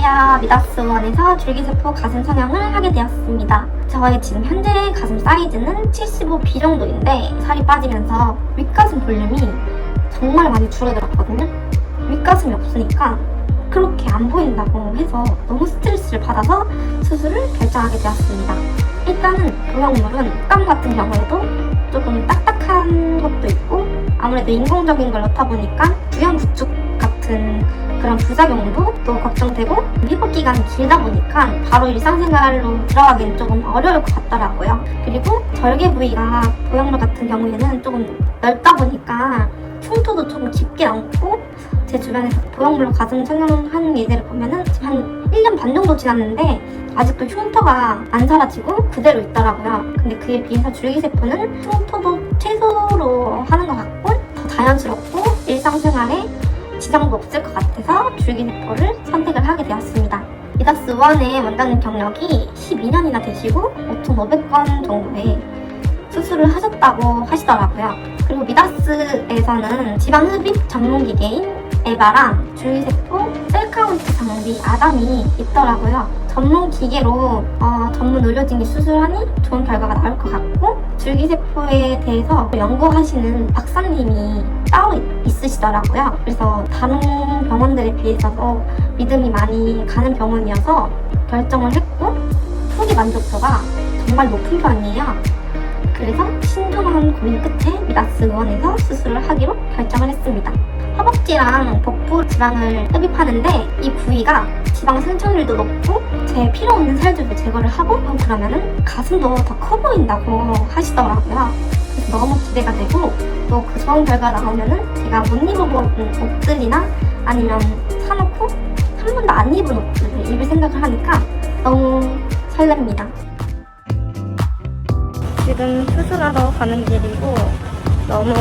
안녕하세요. 미다스원에서 줄기세포 가슴 성형을 하게 되었습니다. 저의 지금 현재 가슴 사이즈는 75B 정도인데 살이 빠지면서 윗가슴 볼륨이 정말 많이 줄어들었거든요. 윗가슴이 없으니까 그렇게 안 보인다고 해서 너무 스트레스를 받아서 수술을 결정하게 되었습니다. 일단은 보형물은 땀 같은 경우에도 조금 딱딱한 것도 있고 아무래도 인공적인 걸 넣다 보니까 주연 구축 같은 그런 부작용도 또 걱정되고 회복 기간이 길다 보니까 바로 일상생활로 들어가기는 조금 어려울 것 같더라고요. 그리고 절개 부위가 보형물 같은 경우에는 조금 넓다 보니까 흉터도 조금 깊게 남고 제 주변에서 보형물로 가슴 성형하는 예제를 보면은 한 1년 반 정도 지났는데 아직도 흉터가 안 사라지고 그대로 있더라고요. 근데 그에 비해서 줄기세포는 흉터도 최소로 하는 것 같고 더 자연스럽고 일상생활에 지장도 없을 것 같아서 줄기세포를 선택을 하게 되었습니다. 미다스 원의 원장님 경력이 12년이나 되시고 5,500건 정도의 수술을 하셨다고 하시더라고요. 그리고 미다스에서는 지방 흡입 전문 기계인 에바랑 줄기세포 셀카운트 장비 아담이 있더라고요. 전문 기계로 어, 전문 의료진이 수술하니 좋은 결과가 나올 것 같고 줄기세포에 대해서 연구하시는 박사님이 따로 있- 있으시더라고요. 그래서 다른 병원들에 비해서도 믿음이 많이 가는 병원이어서 결정을 했고 후기 만족도가 정말 높은 편이에요. 그래서 신중한 고민 끝에 미다스 의원에서 수술을 하기로 결정을 했습니다. 허벅지랑 복부 지방을 흡입하는데 이 부위가 지방 생착률도 높고 제 필요 없는 살들도 제거를 하고 어, 그러면은 가슴도 더 커 보인다고 하시더라고요. 그래서 너무 기대가 되고 또 그 좋은 결과 나오면은 제가 못 입어본 옷들이나 아니면 사놓고 한 번도 안 입은 옷들을 입을 생각을 하니까 너무 설렙니다. 지금 수술하러 가는 길이고 너무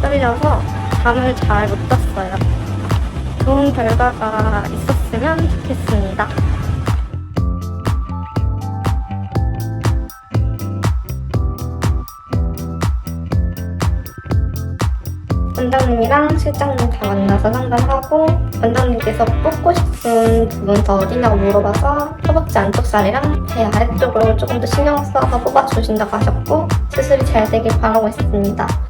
떨려서 잠을 잘 못 잤어요. 좋은 결과가 있었으면 좋겠습니다. 원장님이랑 실장님 다 만나서 상담하고 원장님께서 뽑고 싶은 부분 더 어디냐고 물어봐서 허벅지 안쪽 살이랑 배 아래쪽으로 조금 더 신경 써서 뽑아주신다고 하셨고 수술이 잘 되길 바라고 있습니다.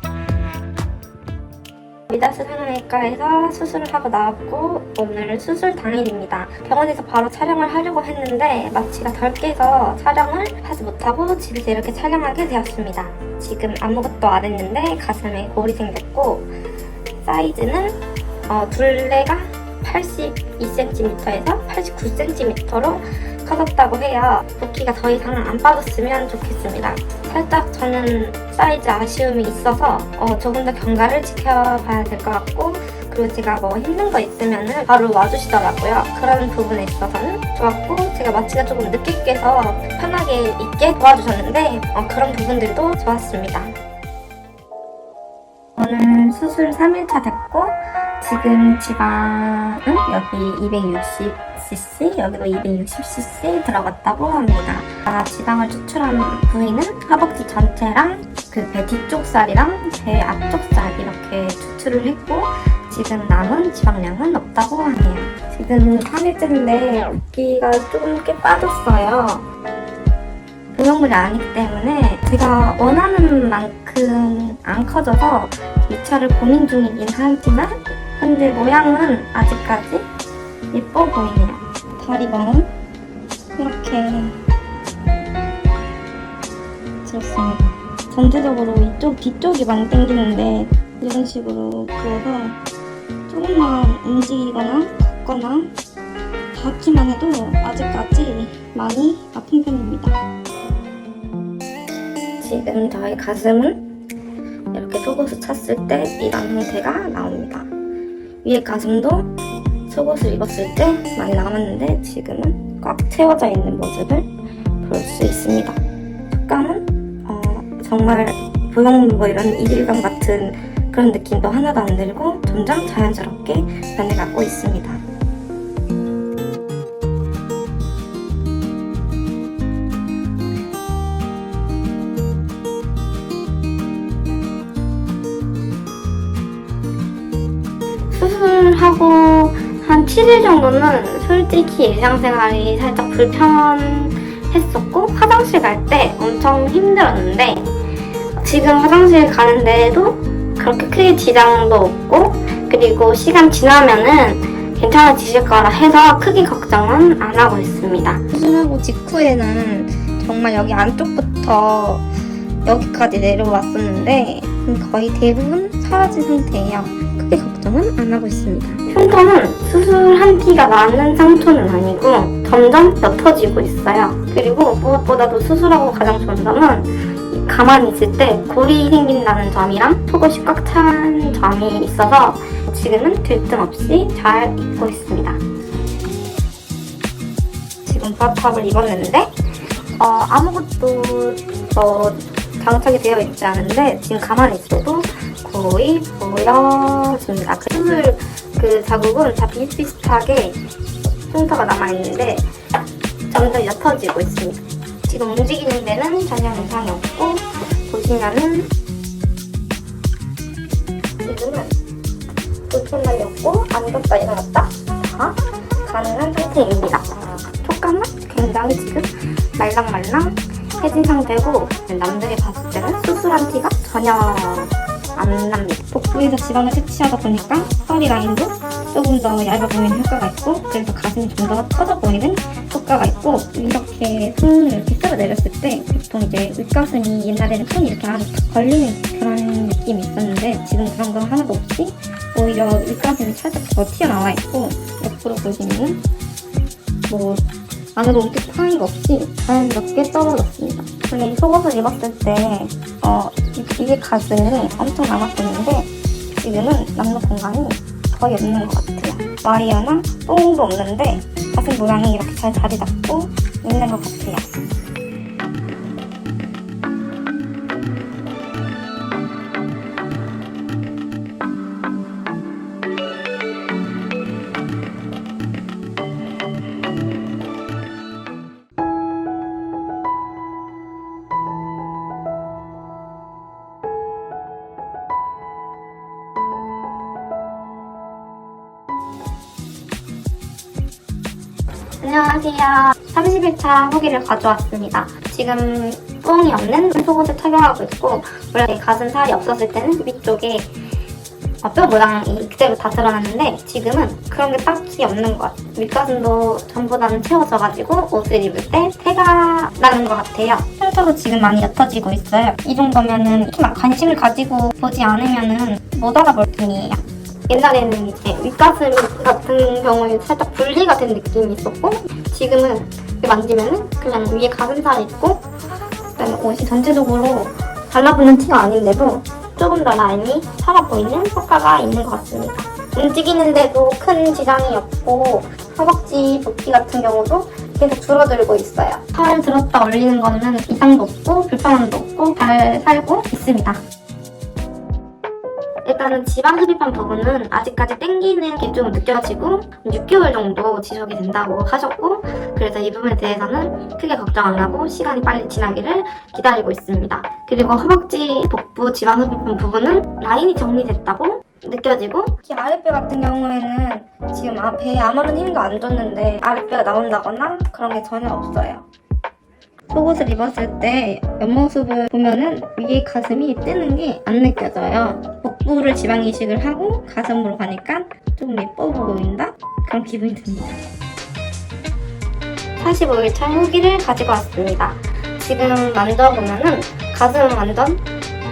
성형외과에서 수술을 하고 나왔고 오늘 수술 당일입니다. 병원에서 바로 촬영을 하려고 했는데 마취가 덜 깨서 촬영을 하지 못하고 집에서 이렇게 촬영하게 되었습니다. 지금 아무것도 안 했는데 가슴에 골이 생겼고 사이즈는 어, 둘레가 82cm에서 89cm로 커졌다고 해요. 붓기가 더 이상 안 빠졌으면 좋겠습니다. 살짝 저는 사이즈 아쉬움이 있어서 어, 조금 더 경과를 지켜봐야 될 것 같고 그리고 제가 뭐 힘든 거 있으면 바로 와주시더라고요. 그런 부분에 있어서는 좋았고 제가 마취가 조금 늦게 깨서 편하게 있게 도와주셨는데 어, 그런 부분들도 좋았습니다. 오늘 수술 3일차 됐고 지금 지방은 여기 260cc 여기도 260cc 들어갔다고 합니다. 아, 지방을 추출한 부위는 허벅지 전체랑 그 배 뒤쪽 살이랑 배 앞쪽 살 이렇게 추출을 했고 지금 남은 지방량은 없다고 하네요. 지금 3일째인데 붓기가 조금 꽤 빠졌어요. 보형물이 아니기 때문에 제가 원하는 만큼 안 커져서 이 차를 고민 중이긴 하지만 현재 모양은 아직까지 예뻐 보이네요. 다리봉은 이렇게 들었습니다. 전체적으로 이쪽 뒤쪽이 많이 당기는데 이런 식으로 그어서 조금만 움직이거나 걷거나 닿기만 해도 아직까지 많이 아픈 편입니다. 지금 저희 가슴은 이렇게 속옷을 찼을 때 이런 형태가 나옵니다. 위에 가슴도 속옷을 입었을 때 많이 남았는데 지금은 꽉 채워져 있는 모습을 볼 수 있습니다. 촉감은 어, 정말 보형물 뭐 이런 이질감 같은 그런 느낌도 하나도 안 들고 점점 자연스럽게 변해가고 있습니다. 하고 한 7일 정도는 솔직히 일상생활이 살짝 불편했었고 화장실 갈 때 엄청 힘들었는데 지금 화장실 가는데도 그렇게 크게 지장도 없고 그리고 시간 지나면은 괜찮아지실 거라 해서 크게 걱정은 안 하고 있습니다. 수술하고 직후에는 정말 여기 안쪽부터 여기까지 내려왔었는데 거의 대부분 사라진 상태예요. 크게 걱정은 안 하고 있습니다. 흉터는 수술한 티가 나는 상처는 아니고 점점 옅어지고 있어요. 그리고 무엇보다도 수술하고 가장 좋은 점은 가만히 있을 때 골이 생긴다는 점이랑 속옷이 꽉 찬 점이 있어서 지금은 들뜸 없이 잘 입고 있습니다. 지금 부합탑을 입었는데 어, 아무것도 어, 장착이 되어 있지 않은데 지금 가만히 있어도 거의 보여집니다. 그 수술 그 자국은 다 비슷비슷하게 흉터가 남아있는데 점점 옅어지고 있습니다. 지금 움직이는 데는 전혀 이상이 없고 보시면은 지금은 불편 날렸고 안겼다 일어났다 다 가능한 상태입니다. 촉감은 굉장히 지금 말랑말랑 해진 상태고 남들이 봤을 때는 수술한 티가 전혀 안 납니다. 복부에서 지방을 채취하다 보니까 허리 라인도 조금 더 얇아 보이는 효과가 있고 그래서 가슴이 좀 더 커져 보이는 효과가 있고 이렇게 손을 이렇게 끌어내렸을 때 보통 이제 윗가슴이 옛날에는 손이 이렇게 탁 걸리는 그런 느낌이 있었는데 지금 그런 거 하나도 없이 오히려 윗가슴이 살짝 더 튀어나와 있고 옆으로 보시면은 뭐 안으로 움푹 파인 거 없이 자연스럽게 떨어졌습니다. 원래 이 속옷을 입었을 때, 어, 이- 이게 가슴이 엄청 남았었는데, 지금은 남는 공간이 거의 없는 것 같아요. 와이어나 뽕도 없는데, 가슴 모양이 이렇게 잘 자리 잡고 있는 것 같아요. 안녕하세요. 30일차 후기를 가져왔습니다. 지금 뽕이 없는 속옷을 착용하고 있고 원래 가슴 살이 없었을 때는 위쪽에 어, 뼈 모양이 그대로 다 드러났는데 지금은 그런 게 딱히 없는 것 같아요. 윗가슴도 전보다는 채워져가지고 옷을 입을 때 태가 나는 것 같아요. 흉터로 지금 많이 옅어지고 있어요. 이 정도면은 막 관심을 가지고 보지 않으면은 못 알아볼 뿐이에요. 옛날에는 이제 윗가슴 같은 경우에 살짝 분리가 된 느낌이 있었고 지금은 만지면은 그냥 위에 가슴살 있고 그다음에 옷이 전체적으로 달라붙는 티가 아닌데도 조금 더 라인이 살아 보이는 효과가 있는 것 같습니다. 움직이는데도 큰 지장이 없고 허벅지 붓기 같은 경우도 계속 줄어들고 있어요. 팔 들었다 올리는 거는 이상도 없고 불편함도 없고 잘 살고 있습니다. 일단은 지방 흡입한 부분은 아직까지 땡기는 게 좀 느껴지고 6개월 정도 지속이 된다고 하셨고 그래서 이 부분에 대해서는 크게 걱정 안 하고 시간이 빨리 지나기를 기다리고 있습니다. 그리고 허벅지 복부 지방 흡입한 부분은 라인이 정리됐다고 느껴지고 이 아랫배 같은 경우에는 지금 아- 배에 아무런 힘도 안 줬는데 아랫배가 나온다거나 그런 게 전혀 없어요. 속옷을 입었을 때 옆모습을 보면은 위에 가슴이 뜨는 게 안 느껴져요. 복부를 지방 이식을 하고 가슴으로 가니까 조금 예뻐 보인다? 그런 기분이 듭니다. 45일 차 후기를 가지고 왔습니다. 지금 만져보면은 가슴은 완전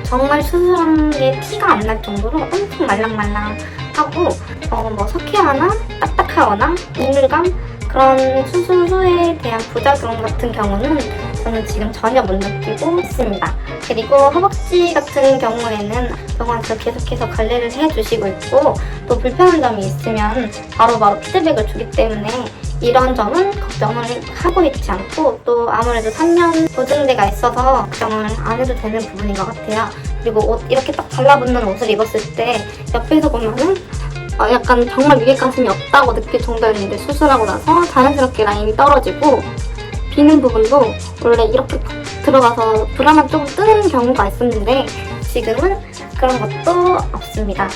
정말 수술한 게 티가 안 날 정도로 엄청 말랑말랑하고 어, 뭐 석회화나 딱딱하거나 이물감 그런 수술 후에 대한 부작용 같은 경우는 저는 지금 전혀 못 느끼고 있습니다. 그리고 허벅지 같은 경우에는 병원에서 계속해서 관리를 해주시고 있고 또 불편한 점이 있으면 바로바로 피드백을 주기 때문에 이런 점은 걱정을 하고 있지 않고 또 아무래도 3년 보증제가 있어서 걱정을 안 해도 되는 부분인 것 같아요. 그리고 옷 이렇게 딱 달라붙는 옷을 입었을 때 옆에서 보면은 어, 약간 정말 위에 가슴이 없다고 느낄 정도였는데 수술하고 나서 자연스럽게 라인이 떨어지고 비는 부분도 원래 이렇게 들어가서 브라만 조금 뜨는 경우가 있었는데 지금은 그런 것도 없습니다.